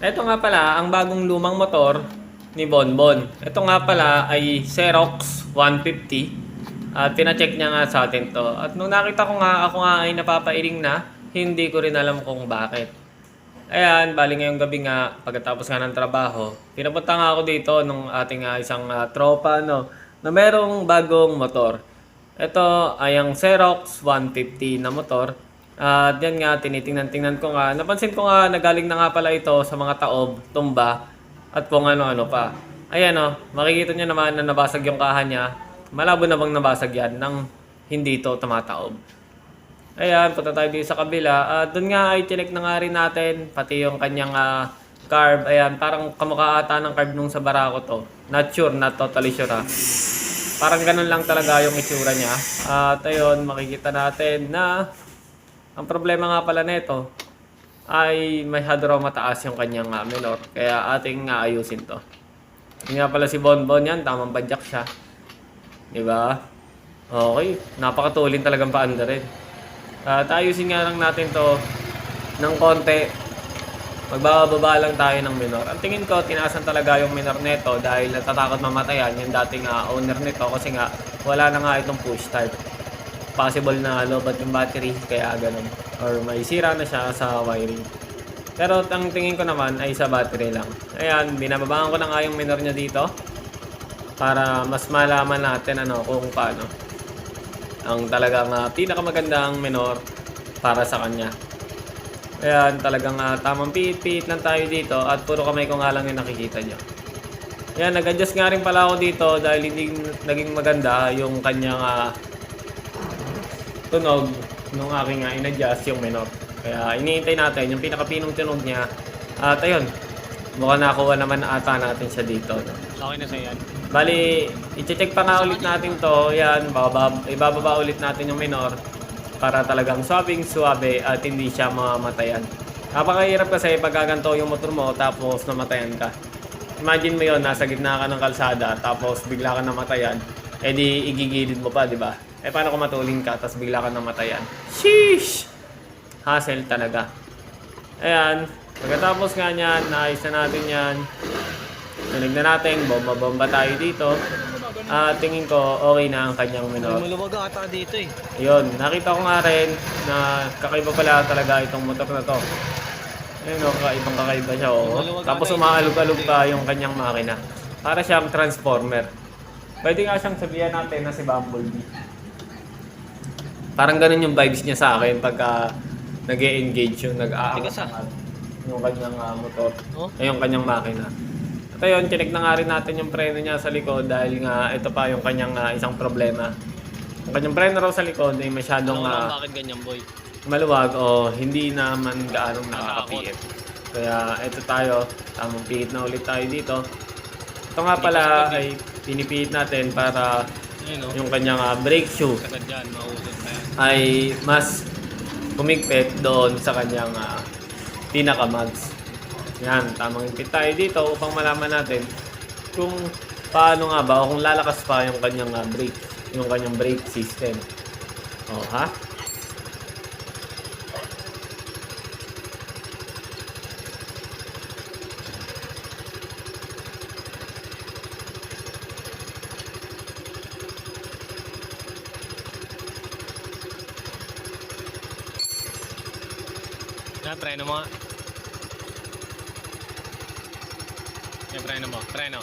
Ito nga pala, ang bagong lumang motor ni Bonbon. Ito nga pala ay Xerox 150. At pinacheck niya nga sa atin to. At nung nakita ko nga, ako nga ay napapailing na, hindi ko rin alam kung bakit. Ayan, bali ngayong gabi nga, pagkatapos nga ng trabaho, pinapunta nga ako dito nung ating ah, isang ah, tropa, no, na merong bagong motor. Ito ay ang Xerox 150 na motor. At yan nga, tinitingnan-tingnan ko nga. Napansin ko nga, nagaling na nga pala ito sa mga taob, tumba, at kung ano-ano pa. Ayan o, makikita nyo naman na nabasag yung kaha niya. Malabo na bang nabasag yan nang hindi ito tumataob. Ayan, punta tayo dito sa kabila. At doon nga ay tinik na nga rin natin, pati yung kanyang ah, carb. Ayan, parang kamukha ata ng carb nung sa Barako to. Not sure, not totally sure ha. Parang ganun lang talaga yung itsura niya. At ayun, makikita natin na ang problema nga pala nito ay masyado raw mataas yung kanyang ah, minor. Kaya ating nga ayusin to. Yun nga pala si Bonbon yan, tamang badyak siya. Di ba? Okay, napakatulin talagang paanda rin. At ayusin nga lang natin to ng konti. Magbababa lang tayo ng minor. Ang tingin ko, tinasan talaga yung minor nito dahil natatakot mamatayan yung dating ah, owner nito kasi nga wala na nga itong push start. Possible na lobat yung battery kaya ganun. Or may sira na siya sa wiring. Pero ang tingin ko naman ay sa battery lang. Ayan, binababaan ko na nga yung minor niya dito para mas malaman natin ano kung paano ang talagang uh, pinakamagandang minor para sa kanya. Ayan, talagang ah, tamang piit-piit lang tayo dito at puro kamay ko nga lang yung nakikita nyo. Ayan, nag-adjust nga rin pala ako dito dahil hindi naging maganda yung kanyang ah, tunog nung aking uh, in-adjust yung minor. Kaya iniintay natin yung pinakapinong tunog niya. At ayun, mukhang nakuha naman ata natin siya dito. No? Okay na sa'yo yan. Bali, i-check pa nga ulit natin to. Yan, bababa, ibababa ulit natin yung minor para talagang swabing suwabe at hindi siya mamatayan. Napakahirap kasi pag gaganto yung motor mo tapos namatayan ka. Imagine mo yon nasa gitna ka ng kalsada tapos bigla ka namatayan. Eh di igigilid mo pa, di ba? Eh paano kung matulin ka tapos bigla ka namatayan? Sheesh! Hassle talaga. Ayan, pagkatapos nga niyan, naayos na natin yan. Tunig na natin, bomba-bomba tayo dito. Ah, tingin ko okay na ang kanyang minor. Maluwag ata dito eh. Ayun, nakita ko nga rin na kakaiba pala talaga itong motor na to. Ayun o, kakaibang kakaiba siya oh. Tapos umaalog-alog pa yung kanyang makina. Para siyang transformer. Pwede nga siyang sabihan natin na si Bumblebee. Parang ganun yung vibes niya sa akin pagka nag engage yung nag Tigas, ah. yung kanyang ah, motor. Oh? Ay, yung kanyang makina. At ayun, chinek na nga rin natin yung preno niya sa likod dahil nga ito pa yung kanyang ah, isang problema. Ang kanyang preno raw sa likod ay masyadong Ano bakit ganyan boy? maluwag o hindi naman gaanong nakakapiit. Kaya ito tayo, tamang pihit na ulit tayo dito. Ito nga pala ay pinipihit natin para Ayun oh. yung kanyang ah, brake shoe Sagad dyan, mausok na yan. ay mas kumigpit doon sa kanyang uh, pinaka-mags. Yan, tamang ipit tayo dito upang malaman natin kung paano nga ba o kung lalakas pa yung kanyang ah, brake, yung kanyang brake system. Oh, ha? Yan, preno mo nga. Yan, preno mo. Preno.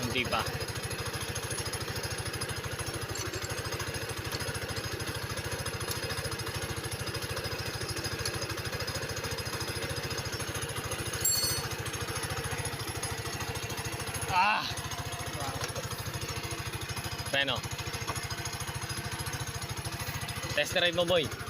Hindi pa. Ah! Preno. Test drive mo, boy.